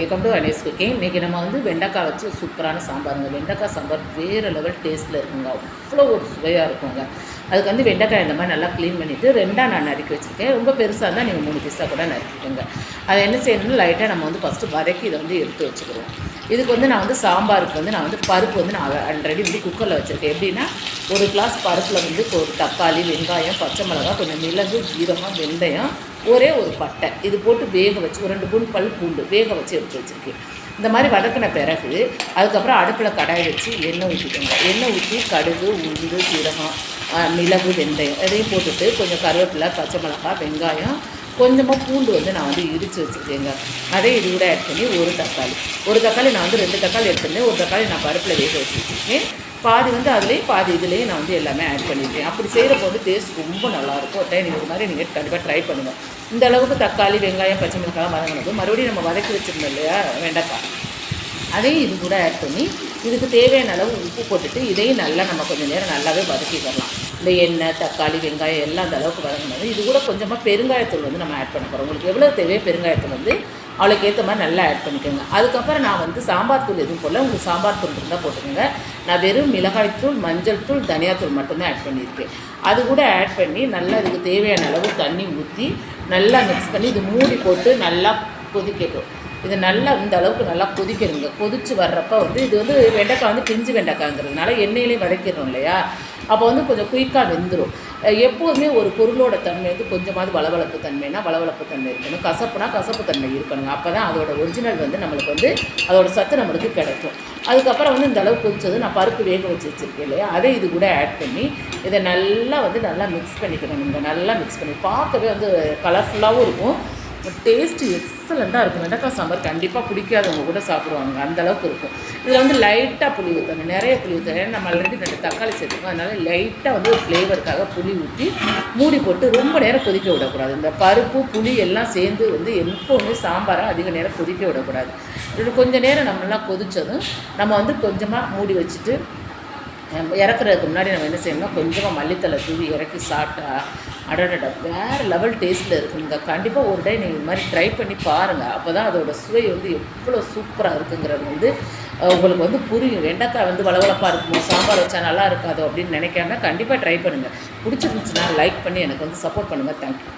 Welcome to அனேஸ் cooking இன்றைக்கி நம்ம வந்து வெண்டைக்காய் வச்சு சூப்பரான சாம்பாருங்க வெண்டைக்காய் சாம்பார் வேறு லெவல் டேஸ்ட்டில் இருக்குங்க. அவ்வளோ ஒரு சுவையாக இருக்குங்க. அதுக்கு வந்து வெண்டைக்காய் இந்த மாதிரி நல்லா க்ளீன் பண்ணிவிட்டு ரெண்டாக நான் நறுக்கி வச்சுருக்கேன். ரொம்ப பெருசாக இருந்தால் நீங்கள் மூணு பீஸாக கூட நறுக்கிட்டுங்க அதை என்ன செய்யணும்னு லைட்டாக நம்ம வந்து ஃபஸ்ட்டு வதக்கி இதை வந்து எடுத்து வச்சுக்கிறோம் இதுக்கு வந்து நான் வந்து சாம்பாருக்கு வந்து நான் வந்து பருப்பு வந்து நான் ஆல்ரெடி வந்து குக்கரில் வச்சுருக்கேன். எப்படின்னா ஒரு கிளாஸ் பருப்பில் வந்து ஒரு தக்காளி வெங்காயம் பச்சை மிளகாய் கொஞ்சம் மிளகு ஜீரகம் வெந்தயம் ஒரே ஒரு பட்டை. இது போட்டு வேக வச்சு ஒரு ரெண்டு பூண்டு பல் பூண்டு வேக வச்சு எடுத்து வச்சுருக்கேன். இந்த மாதிரி வதக்கின பிறகு அதுக்கப்புறம் அடுப்பில் கடாய் வச்சு எண்ணெய் ஊற்றிக்கோங்க எண்ணெய் ஊற்றி கடுகு உளுந்து சீரகம் மிளகு வெந்தயம் இதையும் போட்டுட்டு கொஞ்சம் கருவேப்பிலை பச்சை மிளகாய் வெங்காயம் கொஞ்சமாக பூண்டு வந்து நான் வந்து இடித்து வச்சுருக்கேங்க. அதே இது கூட ஆட் பண்ணி ஒரு தக்காளி. ஒரு தக்காளி நான் வந்து ரெண்டு தக்காளி எடுத்துருந்தேன். ஒரு தக்காளி நான் பருப்பில் வேக வச்சுருக்கேன். பாதி வந்து அதுலேயும் பாதி இதுலேயும் நான் வந்து எல்லாமே ஆட் பண்ணியிருக்கேன். அப்படி செய்கிறப்போ வந்து டேஸ்ட் ரொம்ப நல்லாயிருக்கும் ஒரு டைம் நீங்கள் இது மாதிரி நீங்கள் கண்டிப்பாக ட்ரை பண்ணுங்கள் இந்த அளவுக்கு தக்காளி வெங்காயம் பச்சை மிளகாய் வதங்கினது மறுபடியும் நம்ம வதக்கி வச்சுருந்தோம் இல்லையா? வெண்டைக்காய். அதையும் இது கூட ஆட் பண்ணி இதுக்கு தேவையான அளவு உப்பு போட்டுட்டு இதையும் நல்லா நம்ம கொஞ்சம் நேரம் நல்லாவே வதக்கிக்கலாம் இந்த எண்ணெய் தக்காளி வெங்காயம் எல்லாம் அந்த அளவுக்கு வதங்கினது. இது கூட கொஞ்சமாக பெருங்காயத்தூள் வந்து நம்ம ஆட் பண்ண போகிறோம் உங்களுக்கு எவ்வளோ தேவையோ பெருங்காயத்தூள் வந்து அவளுக்கு ஏற்ற மாதிரி நல்லா ஆட் பண்ணிக்கோங்க. அதுக்கப்புறம் நான் வந்து சாம்பார் தூள் எதுவும் போடல. உங்களுக்கு சாம்பார் தூள் இருந்தால் போட்டுக்கோங்க. நான் வெறும் மிளகாய் தூள் மஞ்சள் தூள் தனியாத்தூள் மட்டும்தான் ஆட் பண்ணியிருக்கேன். அது கூட ஆட் பண்ணி நல்லா இதுக்கு தேவையான அளவு தண்ணி ஊற்றி நல்லா மிக்ஸ் பண்ணி இது மூடி போட்டு நல்லா கொதிக்கட்டும். இது நல்லா இந்த அளவுக்கு நல்லா கொதிக்கிறதுங்க கொதிச்சு வர்றப்ப வந்து இது வந்து வெண்டைக்காய் வந்து பிஞ்சு வெண்டைக்காய்ங்கிறதுனால எண்ணெயிலையும் வதக்கிடணும் இல்லையா? அப்போ வந்து கொஞ்சம் குயிக்காக வெந்துடும் எப்போதுமே ஒரு பொருளோட தன்மை வந்து கொஞ்சமாவது வளவளப்பு தன்மைனா வளவளப்பு தன்மை இருக்கணும். கசப்புனா கசப்பு தன்மை இருக்கணுங்க அப்போ தான் அதோட ஒரிஜினல் வந்து நம்மளுக்கு வந்து அதோட சத்து நம்மளுக்கு கிடைக்கும். அதுக்கப்புறம் வந்து இந்த அளவு கொதிச்சது நான் பருப்பு வேக வச்சு வச்சுருக்கேன் இல்லையா? அதை இது கூட ஆட் பண்ணி இதை நல்லா வந்து நல்லா மிக்ஸ் பண்ணிக்கணும். நீங்கள் நல்லா மிக்ஸ் பண்ணி பார்க்கவே வந்து கலர்ஃபுல்லாகவும் இருக்கும். டேஸ்ட்டு எக்ஸலண்ட்டாக இருக்கும். வெண்டைக்காய் சாம்பார் கண்டிப்பாக பிடிக்காதவங்க கூட சாப்பிடுவாங்க. அந்த அளவுக்கு இருக்கும். இதில் வந்து லைட்டாக புளி ஊற்றணும் நிறைய புளி ஊற்றணும் நம்ம ஆல்ரெடி ரெண்டு தக்காளி சேர்த்துக்கோம் அதனால லைட்டாக வந்து ஒரு ஃப்ளேவருக்காக புளி ஊற்றி மூடி போட்டு ரொம்ப நேரம் கொதிக்க விடக்கூடாது. இந்த பருப்பு புளி எல்லாம் சேர்ந்து வந்து எப்போவுமே சாம்பாரை அதிக நேரம் கொதிக்க விடக்கூடாது. இது கொஞ்சம் நேரம் நம்ம நல்லா கொதித்ததும் நம்ம வந்து கொஞ்சமாக மூடி வச்சுட்டு இறக்குறதுக்கு முன்னாடி நம்ம என்ன செய்யணும்னா கொஞ்சமாக மல்லித்தலை தூவி இறக்கி சாப்பிட்டா அடடட வேறு லெவல் டேஸ்ட்டில் இருக்குங்க கண்டிப்பாக ஒரு டைம் நீங்கள் இது மாதிரி ட்ரை பண்ணி பாருங்கள் அப்போ தான் அதோடய சுவை வந்து எவ்வளோ சூப்பராக இருக்குங்கிறது வந்து உங்களுக்கு வந்து புரியும். வெண்டைக்காய் வந்து வளவளப்பாக இருக்குமோ சாம்பார் வச்சா நல்லா இருக்காதோ அப்படின்னு நினைக்காம கண்டிப்பாக ட்ரை பண்ணுங்கள் பிடிச்சிருந்துச்சுன்னா லைக் பண்ணி எனக்கு வந்து சப்போர்ட் பண்ணுங்கள் தேங்க்யூ